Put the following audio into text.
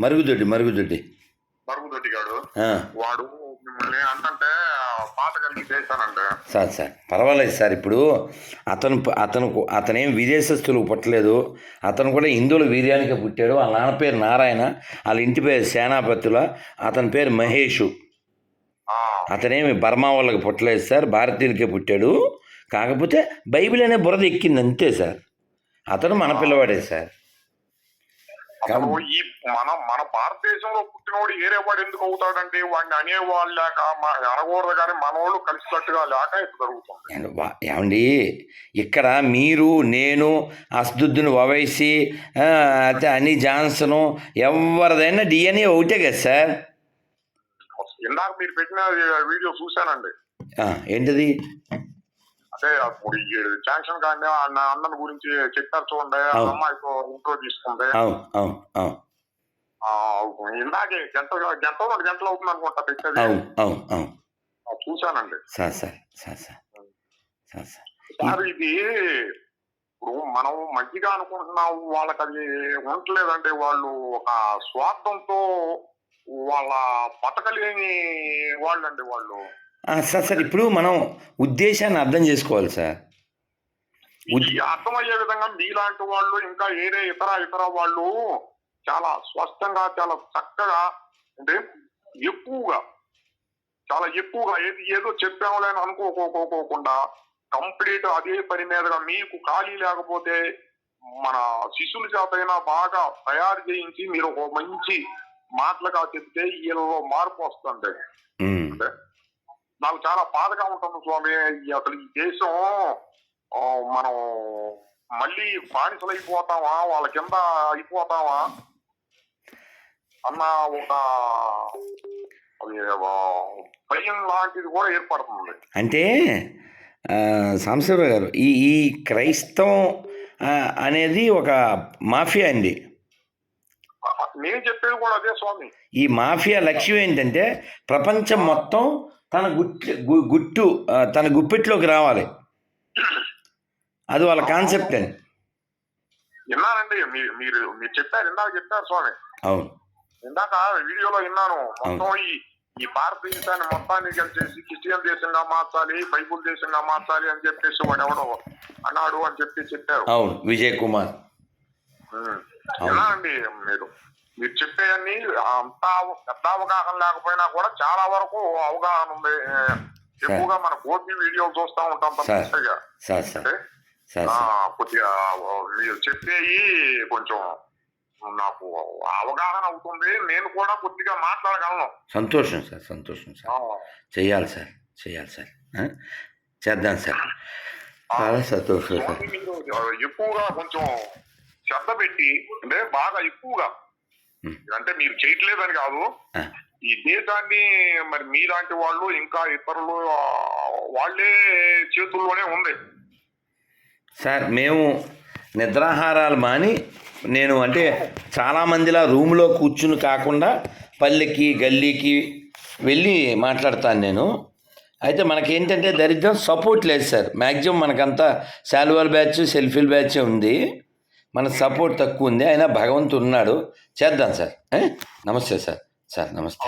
మరుగుదొడ్డి మరుగుదొడ్డి. మరుగుదొడ్డి గాడు. వాడు మిమ్మల్ని కలిగి చేశానండి సార్ సార్ పర్వాలేదు సార్ ఇప్పుడు అతను అతను అతనేం విదేశస్తులకు పుట్టలేదు. అతను కూడా హిందువుల వీర్యానికే పుట్టాడు. వాళ్ళ నాన్న పేరు నారాయణ వాళ్ళ ఇంటి పేరు సేనాపతుల అతని పేరు మహేషు. అతనేమి బర్మా వాళ్ళకి పుట్టలేదు సార్ భారతీయులకే పుట్టాడు. కాకపోతే బైబిల్ అనే బురద ఎక్కింది అంతే సార్. అతను మన పిల్లవాడే సార్. అసలు ఈ మన మన భారతదేశంలో పుట్టినోడు ఏరే వాడు ఎందుకు అవుతాడంటే వాడిని అనేవాళ్ళు లేక అనకూడదు కానీ మనోళ్ళు కలిసినట్టుగా లేక ఇది జరుగుతుంది. ఏమండి, ఇక్కడ మీరు నేను అస్దుద్దుని ఓవైసీ ఆ, అయితే అని జాన్సను ఎవరిదైనా డిఎన్ఏ ఒకటే కదా సార్? ఇందాక మీరు పెట్టిన వీడియో చూశానండి. ఏంటిది? అదే అప్పుడు శాంక్షన్ కానీ అన్న అన్నని గురించి చెప్పారు చూడండి. అమ్మాయితో ఇంట్రో ఆ, ఇందాకే గంట గంట రెండు గంటలు అవుతుంది అనుకుంటా ఆ, చూశానండి. Sir sir sir sir. Sir sir. Sir ఇది ఇప్పుడు మనం మంచిగా అనుకుంటున్నాం వాళ్ళకి అది ఉండలేదంటే వాళ్ళు ఒక స్వార్థంతో వాళ్ళ బతకలేని వాళ్ళండి వాళ్ళు. సార్ సార్ ఇప్పుడు మనం ఉద్దేశాన్ని అర్థం చేసుకోవాలి సార్. అర్థమయ్యే విధంగా మీలాంటి వాళ్ళు ఇంకా ఏరే ఇతర ఇతర వాళ్ళు చాలా స్పష్టంగా చాలా చక్కగా అంటే ఎక్కువగా చాలా ఎక్కువగా ఏది ఏదో చెప్పాములే అని అనుకోకోకోకుండా కంప్లీట్ అదే పని మీదగా మీకు ఖాళీ లేకపోతే మన శిశువుల చేతైనా బాగా తయారు చేయించి మీరు ఒక మంచి మాటలుగా చెప్తే వీళ్ళలో మార్పు వస్తుంది. అంటే నాకు చాలా బాధగా ఉంటుంది స్వామి. అసలు ఈ దేశం మనం మళ్ళీ బానిసలు అయిపోతామా? వాళ్ళ కింద అయిపోతామా? అన్న ఒక భయం లాంటిది కూడా ఏర్పడుతుంది. అంటే ఆ, సాంబశివరావు గారు ఈ ఈ క్రైస్తవం అనేది ఒక మాఫియా అండి. నేను చెప్పేది కూడా అదే స్వామి. ఈ మాఫియా లక్ష్యం ఏంటంటే ప్రపంచం మొత్తం తన గుట్టు గుట్టు తన గుప్పెట్లోకి రావాలి. అది వాళ్ళ కాన్సెప్ట్ అండి. విన్నానండి మీరు మీరు చెప్పారు ఇందాక చెప్పారు స్వామి. అవును. ఇందాక వీడియోలో విన్నాను మొత్తం ఈ ఈ భారతదేశాన్ని మొత్తాన్ని కలిసేసి క్రిస్టియన్ దేశంగా మార్చాలి బైబుల్ దేశంగా మార్చాలి అని చెప్పేసి వాడు ఎవడో అన్నాడు అని చెప్పి చెప్పారు. అవును విజయ్ కుమార్. ఉమ్. విన్నానండి మీరు? మీరు చెప్పేయన్ని అంత పెద్ద అవగాహన లేకపోయినా కూడా చాలా వరకు అవగాహన ఉంది. ఎక్కువగా మన గోపి వీడియోలు చూస్తా ఉంటాం సార్. తప్పనిసరిగా. కొద్దిగా మీరు చెప్పేవి కొంచెం నాకు అవగాహన అవుతుంది. నేను కూడా కొద్దిగా మాట్లాడగలను. సంతోషం సార్. సంతోషం సార్. ఆ, చెయ్యాలి సార్. చెయ్యాలి సార్? చేద్దాం సార్. చాలా సంతోషం సార్. ఎక్కువగా కొంచెం శ్రద్ధ పెట్టి అంటే బాగా ఎక్కువగా. అంటే మీరు చేయట్లేదని కాదు. ఈ దేశాన్ని మరి మీలాంటి వాళ్ళు ఇంకా ఇతరులు వాళ్ళే చేతుల్లోనే ఉంది. సార్ మేము నిద్రాహారాలు మాని నేను అంటే చాలామందిలా రూమ్లో కూర్చుని కాకుండా పల్లెకి గల్లీకి వెళ్ళి మాట్లాడతాను నేను. అయితే మనకేంటంటే దరిద్రం సపోర్ట్ లేదు సార్. మ్యాక్సిమం మనకంతా శాల్వాల్ బ్యాచ్ సెల్ఫీల్ బ్యాచ్ ఉంది. మన సపోర్ట్ తక్కువ ఉంది అయినా భగవంతుడు ఉన్నాడు. చేద్దాం సార్. నమస్తే సార్. సార్ నమస్తే.